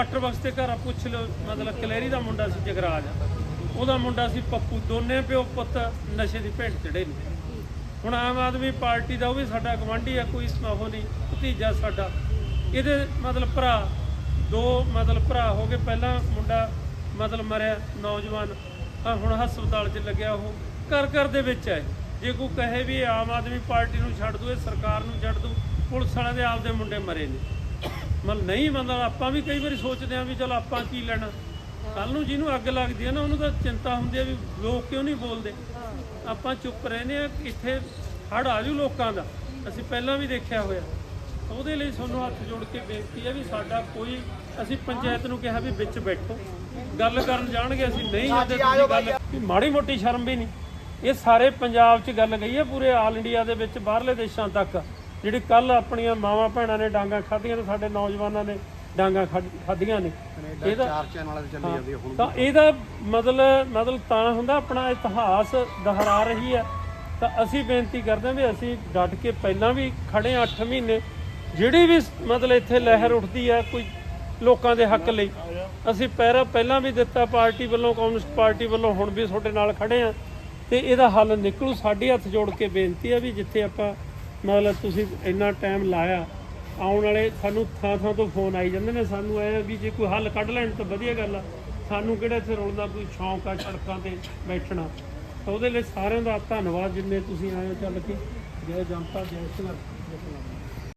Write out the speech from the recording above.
Doctor ਵਾਸਤੇ ਘਰ ਪੁੱਛ ਲਓ, ਮਤਲਬ ਕਲੇਰੀ ਦਾ ਮੁੰਡਾ ਸੀ ਜਗਰਾਜ। ਉਹਦਾ ਮੁੰਡਾ ਸੀ ਪੱਪੂ, ਦੋਨੇ ਪਿਓ ਪੁੱਤ ਨਸ਼ੇ ਦੀ ਭੇਟ ਚੜੇ ਨੇ। ਹੁਣ ਆਮ ਆਦਮੀ ਪਾਰਟੀ ਦਾ ਉਹ ਵੀ ਸਾਡਾ ਗਵਾਂਢੀ ਆ, ਕੋਈ ਉਹ ਨਹੀਂ, ਭਤੀਜਾ ਸਾਡਾ। ਇਹਦੇ ਮਤਲਬ ਭਰਾ, ਦੋ ਮਤਲਬ ਭਰਾ ਹੋ ਗਏ, ਪਹਿਲਾਂ ਮੁੰਡਾ ਮਤਲਬ ਮਰਿਆ ਨੌਜਵਾਨ ਆ ਹੁਣ ਹਸਪਤਾਲ 'ਚ ਲੱਗਿਆ ਉਹ। ਘਰ ਘਰ ਦੇ ਵਿੱਚ ਹੈ ਜੇ ਕੋਈ ਕਹੇ ਵੀ ਆਮ ਆਦਮੀ ਪਾਰਟੀ ਨੂੰ ਛੱਡ ਦੂ, ਇਹ ਸਰਕਾਰ ਨੂੰ ਛੱਡ ਦੂ, ਪੁਲਿਸ ਵਾਲਿਆਂ ਦੇ ਆਪਦੇ ਮੁੰਡੇ ਮਰੇ ਨੇ। ਮਤਲਬ ਨਹੀਂ ਮਤਲਬ ਆਪਾਂ ਵੀ ਕਈ ਵਾਰੀ ਸੋਚਦੇ ਆ ਵੀ ਚਲ ਆਪਾਂ ਕੀ ਲੈਣਾ। ਕੱਲ ਨੂੰ ਜਿਹਨੂੰ ਅੱਗ ਲੱਗਦੀ ਹੈ ਨਾ ਉਹਨੂੰ ਤਾਂ ਚਿੰਤਾ ਹੁੰਦੀ ਹੈ ਵੀ ਲੋਕ ਕਿਉਂ ਨਹੀਂ ਬੋਲਦੇ। ਆਪਾਂ ਚੁੱਪ ਰਹਿੰਦੇ ਆ ਇੱਥੇ ਹੜ ਆਜੂ ਲੋਕਾਂ ਦਾ। ਅਸੀਂ ਪਹਿਲਾਂ ਵੀ ਦੇਖਿਆ ਹੋਇਆ। ਉਹਦੇ ਲਈ ਤੁਹਾਨੂੰ ਹੱਥ ਜੋੜ ਕੇ ਬੇਨਤੀ ਹੈ ਵੀ ਸਾਡਾ ਕੋਈ ਅਸੀਂ ਪੰਚਾਇਤ ਨੂੰ ਕਿਹਾ ਵੀ ਵਿੱਚ ਬੈਠੋ। ਗੱਲ ਕਰਨ ਜਾਣਗੇ ਅਸੀਂ ਨਹੀਂ ਜਾਂਦੇ ਤੁਸੀਂ ਗੱਲ ਵੀ ਮਾੜੀ ਮੋਟੀ ਸ਼ਰਮ ਵੀ ਨਹੀਂ। ਇਹ ਸਾਰੇ ਪੰਜਾਬ 'ਚ ਗੱਲ ਗਈ ਹੈ ਪੂਰੇ ਆਲ ਇੰਡੀਆ ਦੇ ਵਿੱਚ ਬਾਹਰਲੇ ਦੇਸ਼ਾਂ ਤੱਕ। ਜਿਹੜੀ ਕੱਲ ਆਪਣੀਆਂ ਮਾਵਾਂ ਭੈਣਾਂ ਨੇ ਡਾਂਗਾ ਖਾਧੀਆਂ ਤੇ ਸਾਡੇ ਨੌਜਵਾਨਾਂ ਨੇ ਡਾਂਗਾ ਖਾਧੀਆਂ ਨੇ। ਇਹਦਾ ਚਾਰ ਚੈਨਲ ਤੇ ਚੱਲੀ ਜਾਂਦੀ ਆ ਹੁਣ ਤਾਂ ਇਹਦਾ ਮਤਲਬ ਮਤਲਬ ਤਾਂ ਹੁੰਦਾ ਆਪਣਾ ਇਤਿਹਾਸ ਦੁਹਰਾ ਰਹੀ ਹੈ ਤਾਂ ਅਸੀਂ ਬੇਨਤੀ ਕਰਦੇ ਹਾਂ ਵੀ ਅਸੀਂ ਡਟ ਕੇ ਪਹਿਲਾਂ ਵੀ ਖੜੇ 8 ਮਹੀਨੇ। ਜਿਹੜੀ ਵੀ ਮਤਲਬ ਇੱਥੇ ਲਹਿਰ ਉੱਠਦੀ ਹੈ ਕੋਈ ਲੋਕਾਂ ਦੇ ਹੱਕ ਲਈ। ਅਸੀਂ ਪਹਿਰਾ ਪਹਿਲਾਂ ਵੀ ਦਿੱਤਾ ਪਾਰਟੀ ਵੱਲੋਂ ਕਮਿਊਨਿਸਟ ਪਾਰਟੀ ਵੱਲੋਂ ਹੁਣ ਵੀ ਤੁਹਾਡੇ ਨਾਲ ਖੜੇ ਆ ਤੇ ਇਹਦਾ ਹੱਲ ਨਿਕਲੂ। ਸਾਡੇ ਹੱਥ ਜੋੜ ਕੇ ਬੇਨਤੀ ਹੈ ਵੀ ਜਿੱਥੇ ਆਪਾਂ ਮਤਲਬ ਤੁਸੀਂ ਇੰਨਾ ਟਾਈਮ ਲਾਇਆ, ਆਉਣ ਵਾਲੇ ਸਾਨੂੰ ਥਾਂ ਥਾਂ ਤੋਂ ਫੋਨ ਆਈ ਜਾਂਦੇ ਨੇ, ਸਾਨੂੰ ਐ ਵੀ ਜੇ ਕੋਈ ਹੱਲ ਕੱਢ ਲੈਣ ਤਾਂ ਵਧੀਆ ਗੱਲ ਆ। ਸਾਨੂੰ ਕਿਹੜਾ ਇੱਥੇ ਰੋਣ ਦਾ ਕੋਈ ਸ਼ੌਂਕ ਆ ਸੜਕਾਂ ਤੇ ਬੈਠਣਾ? ਤਾਂ ਉਹਦੇ ਲਈ ਸਾਰਿਆਂ ਦਾ ਧੰਨਵਾਦ ਜਿੰਨੇ ਤੁਸੀਂ ਆਏ ਹੋ ਚੱਲ ਕੇ। ਜੈ ਜਨਤਾ, ਜੈ ਸੰਘਰਸ਼